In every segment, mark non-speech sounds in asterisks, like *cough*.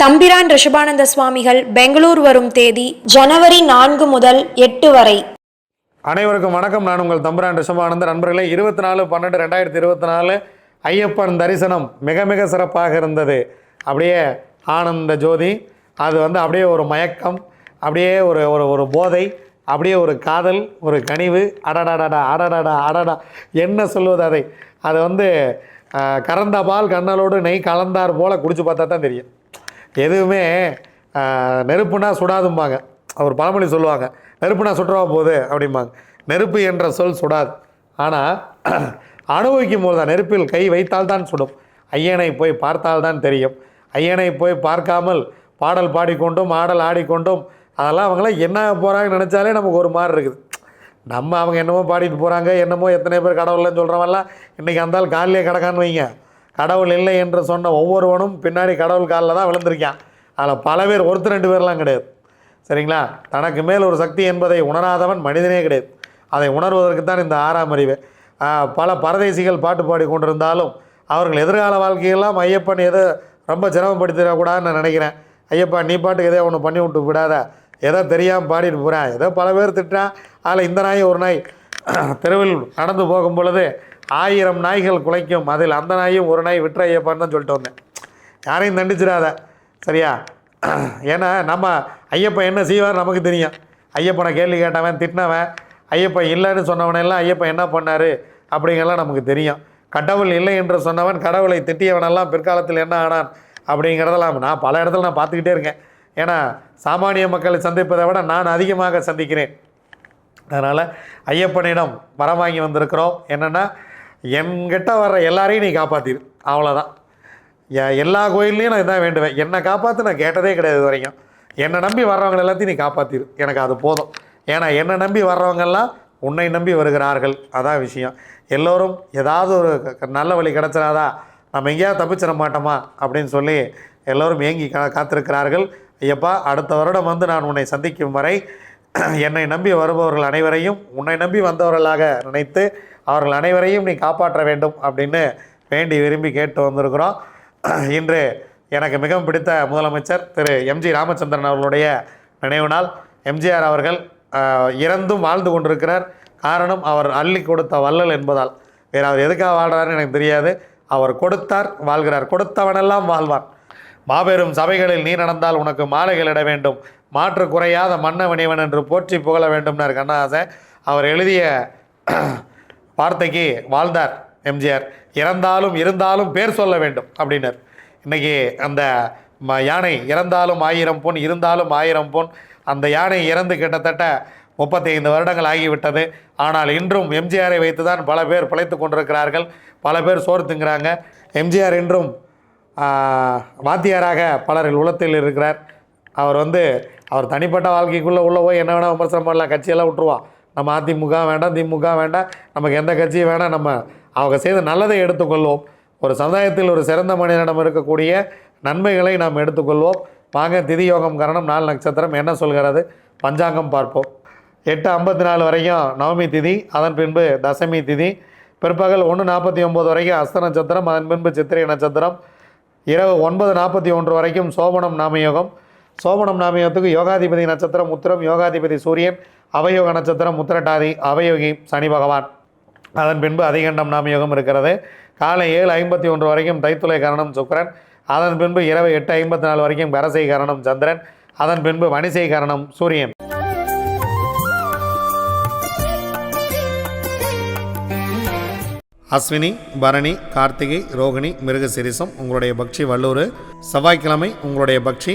தம்பிரான் ரிஷபானந்த சுவாமிகள் பெங்களூர் வரும் தேதி ஜனவரி நான்கு முதல் எட்டு வரை. அனைவருக்கும் வணக்கம். நான் உங்கள் தம்பிரான் ரிஷபானந்தர். நண்பர்களே இருபத்தி நாலு பன்னெண்டு ரெண்டாயிரத்தி இருபத்தி நாலு ஐயப்பன் தரிசனம் மிக மிக சிறப்பாக இருந்தது. அப்படியே ஆனந்த ஜோதி அது வந்து அப்படியே ஒரு மயக்கம் அப்படியே ஒரு ஒரு ஒரு போதை அப்படியே ஒரு காதல் ஒரு கனிவு அடடாடா அடடாடா அடடா என்ன சொல்வது அதை? அது வந்து கறந்த பால் கண்ணலோடு நெய் கலந்தார் போல் குடிச்சு பார்த்தா தான் தெரியும். எதுவுமே நெருப்புனா சுடாதும்பாங்க. அவர் பழமொழி சொல்லுவாங்க. நெருப்புனா சுற்றுவா போகுது அப்படிம்பாங்க. நெருப்பு என்ற சொல் சுடாது. ஆனால் அனுபவிக்கும் போது தான் நெருப்பில் கை வைத்தால் தான் சுடும். ஐயனை போய் பார்த்தால் தான் தெரியும். ஐயனை போய் பார்க்காமல் பாடல் பாடிக்கொண்டும் ஆடல் ஆடிக்கொண்டும் அதெல்லாம் அவங்களாம் என்ன போகிறாங்கன்னு நினச்சாலே நமக்கு ஒரு மாதிரி இருக்குது. நம்ம அவங்க என்னமோ பாடிட்டு போகிறாங்க என்னமோ எத்தனை பேர் கடவுள்லன்னு சொல்கிறவன்லாம் இன்றைக்கி அந்தால் காலிலே கிடக்கான்னு வைங்க. கடவுள் இல்லை என்று சொன்ன ஒவ்வொருவனும் பின்னாடி கடவுள் காலில் தான் விழுந்திருக்கான். அதில் பல பேர் ஒருத்தர் ரெண்டு பேர்லாம் கிடையாது. சரிங்களா? தனக்கு மேல் ஒரு சக்தி என்பதை உணராதவன் மனிதனே கிடையாது. அதை உணர்வதற்கு தான் இந்த ஆறாம் அறிவு. பல பரதேசிகள் பாட்டு பாடி கொண்டிருந்தாலும் அவர்கள் எதிர்கால வாழ்க்கையெல்லாம் ஐயப்பன் எதோ ரொம்ப சிரமப்படுத்திடக்கூடாதுன்னு நான் நினைக்கிறேன். ஐயப்பா நீ பாட்டுக்கு எதோ ஒன்று பண்ணி விட்டு விடாத. எதோ தெரியாமல் பாடிட்டு போகிறேன் ஏதோ பல பேர் திட்டான் அதில் இந்த நாய் ஒரு நாய் தெருவில் நடந்து போகும் பொழுது ஆயிரம் நாய்கள் குலைக்கும். அதில் அந்த நாயும் ஒரு நாய் விட்டுற ஐயப்பான்னு தான் சொல்லிட்டு வந்தேன். யாரையும் தண்டிச்சிடாத. சரியா? ஏன்னா நம்ம ஐயப்பன் என்ன செய்வார் நமக்கு தெரியும். ஐயப்பனை கேள்வி கேட்டவன் திட்டினவன் ஐயப்பன் இல்லைன்னு சொன்னவனெல்லாம் ஐயப்பன் என்ன பண்ணார் அப்படிங்கெல்லாம் நமக்கு தெரியும். கடவுள் இல்லை என்று சொன்னவன் கடவுளை திட்டியவனெல்லாம் பிற்காலத்தில் என்ன ஆனான் அப்படிங்கிறதெல்லாம் நான் பல இடத்துல நான் பார்த்துக்கிட்டே இருக்கேன். ஏன்னா சாமானிய மக்களை சந்திப்பதை விட நான் அதிகமாக சந்திக்கிறேன். அதனால் ஐயப்பனிடம் வரம் வாங்கி வந்திருக்கிறோம். என்னென்னா என்கிட்ட வர்ற எல்லாரையும் நீ காப்பாற்றிரு அவ்வளோதான் எ- எல்லா கோயில்லையும் நான் இதான் வேண்டுவேன். என்னை காப்பாற்று நான் கேட்டதே கிடையாது வரைக்கும். என்னை நம்பி வர்றவங்க எல்லாத்தையும் நீ காப்பாற்றிரு எனக்கு அது போதும். ஏன்னா என்னை நம்பி வர்றவங்கெல்லாம் உன்னை நம்பி வருகிறார்கள். அதான் விஷயம். எல்லோரும் ஏதாவது ஒரு நல்ல வழி கிடச்சிடாதா நம்ம எங்கேயாவது தப்பிச்சிட மாட்டோமா? அப்படின்னு சொல்லி எல்லோரும் ஏங்கி கா காத்திருக்கிறார்கள். ஐயப்பா அடுத்த வருடம் வந்து நான் உன்னை சந்திக்கும் வரை *clears throat* என்னை நம்பி வருபவர்கள் அனைவரையும் உன்னை நம்பி வந்தவர்களாக நினைத்து அவர்கள் அனைவரையும் நீ காப்பாற்ற வேண்டும் அப்படின்னு வேண்டி விரும்பி கேட்டு வந்திருக்கிறோம். *clears throat* இன்று எனக்கு மிகவும் பிடித்த முதலமைச்சர் திரு எம்ஜி ராமச்சந்திரன் அவர்களுடைய நினைவு நாள். எம்ஜிஆர் அவர்கள் இறந்தும் வாழ்ந்து கொண்டிருக்கிறார். காரணம் அவர் அள்ளி கொடுத்த வள்ளல் என்பதால். வேறு அவர் எதுக்காக வாழ்கிறாருன்னு எனக்கு தெரியாது. அவர் கொடுத்தார் வாழ்கிறார். கொடுத்தவனெல்லாம் வாழ்வார் மாபெரும் சபைகளில் நீ நடந்தால் உனக்கு மாலைகள் இட வேண்டும். மாற்று குறையாத மன்னவனிவன் என்று போற்றி புகழ வேண்டும்னார் கண்ணதாசன். அவர் எழுதிய வார்த்தைக்கு வாழ்ந்தார் எம்ஜிஆர். இறந்தாலும் இருந்தாலும் பேர் சொல்ல வேண்டும் அப்படின்னார். இன்றைக்கி அந்த ம- யானை இறந்தாலும் ஆயிரம் பொன் இருந்தாலும் ஆயிரம் பொன் அந்த யானை இறந்து கிட்டத்தட்ட முப்பத்தைந்து வருடங்கள் ஆகிவிட்டது. ஆனால் இன்றும் எம்ஜிஆரை வைத்து தான் பல பேர் பிழைத்து கொண்டிருக்கிறார்கள். பல பேர் சோறு திங்கிறாங்க. எம்ஜிஆர் இன்றும் வாத்தியாராக பலர்கள் உலத்தில் இருக்கிறார். அவர் வந்து அவர் தனிப்பட்ட வாழ்க்கைக்குள்ளே உள்ளே போய் என்ன வேணால் விமர்சனம் பண்ணலாம் கட்சியெல்லாம் விட்டுருவான் நம்ம அதிமுக வேண்டாம் திமுக வேண்டாம் நமக்கு எந்த கட்சியும் வேண்டாம் நம்ம அவங்க செய்த நல்லதை எடுத்துக்கொள்வோம். ஒரு சமுதாயத்தில் ஒரு சிறந்த மனிதனிடம் இருக்கக்கூடிய நன்மைகளை நாம் எடுத்துக்கொள்வோம். வாங்க திதி யோகம் கரணம் நாலு நட்சத்திரம் என்ன சொல்கிறது? பஞ்சாங்கம் பார்ப்போம். எட்டு ஐம்பத்தி நாலு வரைக்கும் நவமி திதி அதன் பின்பு தசமி திதி. பிற்பகல் ஒன்று நாற்பத்தி ஒம்பது வரைக்கும் அஸ்த நட்சத்திரம் அதன் பின்பு சித்திரை நட்சத்திரம். இரவு ஒன்பது நாற்பத்தி ஒன்று வரைக்கும் சோபனம் நாமயோகம். சோமனம் நாமயத்துக்கு யோகாதிபதி நட்சத்திரம் உத்திரம் யோகாதிபதி சூரியன் அவயோக நட்சத்திரம் உத்திரட்டாதி அவயோகி சனி பகவான். அதன் பின்பு அதிகண்டம் நாமயோகம் இருக்கிறது. காலை ஏழு ஐம்பத்தி ஒன்று வரைக்கும் தைத்துளை கரணம் சுக்கரன். அதன் பின்பு இரவு எட்டு ஐம்பத்தி நாலு வரைக்கும் கரசை கரணம் சந்திரன். அதன் பின்பு வணிசை கரணம் சூரியன். அஸ்வினி பரணி கார்த்திகை ரோகிணி மிருகசிரிசம் உங்களுடைய பக்ஷி வல்லூர் செவ்வாய்க்கிழமை உங்களுடைய பக்ஷி.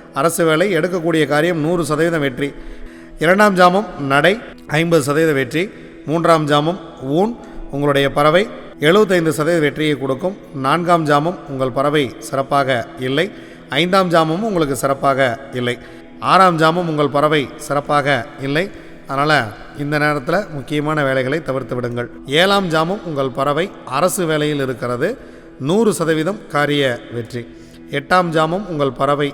அரசு வேலை எடுக்கக்கூடிய காரியம் நூறு சதவீதம் வெற்றி. இரண்டாம் ஜாமம் நடை ஐம்பது சதவீத வெற்றி. மூன்றாம் ஜாமம் ஊன் உங்களுடைய பறவை எழுபத்தைந்து சதவீத வெற்றியை கொடுக்கும். நான்காம் ஜாமம் உங்கள் பறவை சிறப்பாக இல்லை. ஐந்தாம் ஜாமமும் உங்களுக்கு சிறப்பாக இல்லை. ஆறாம் ஜாமம் உங்கள் பறவை சிறப்பாக இல்லை. அதனால் இந்த நேரத்தில் முக்கியமான வேலைகளை தவிர்த்து விடுங்கள். ஏழாம் ஜாமம் உங்கள் பறவை அரசு வேலையில் இருக்கிறது. நூறு சதவீதம் காரிய வெற்றி. எட்டாம் ஜாமம் உங்கள் பறவை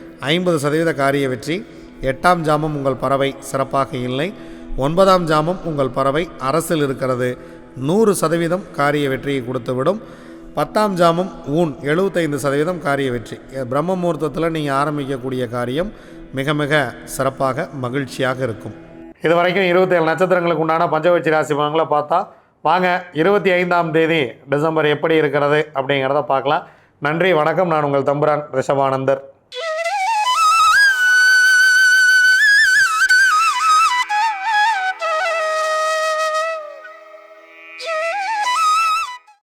ஐம்பது சதவீத காரிய வெற்றி. எட்டாம் ஜாமம் உங்கள் பறவை சிறப்பாக இல்லை. ஒன்பதாம் ஜாமம் உங்கள் பறவை அரசில் இருக்கிறது. நூறு சதவீதம் காரிய வெற்றியை கொடுத்துவிடும். பத்தாம் ஜாமம் ஊன் எழுபத்தைந்து சதவீதம் காரிய வெற்றி. பிரம்ம முகூர்த்தத்தில் நீங்கள் ஆரம்பிக்கக்கூடிய காரியம் மிக மிக சிறப்பாக மகிழ்ச்சியாக இருக்கும். இது வரைக்கும் இருபத்தேழு நட்சத்திரங்களுக்கு உண்டான பஞ்சவட்சி ராசி பலன்களை பார்த்தா வாங்க இருபத்தி ஐந்தாம் தேதி டிசம்பர் எப்படி இருக்கிறது அப்படிங்கிறத பார்க்கலாம். நன்றி வணக்கம். நான் உங்கள் தம்புரான் ரிஷபானந்தர்.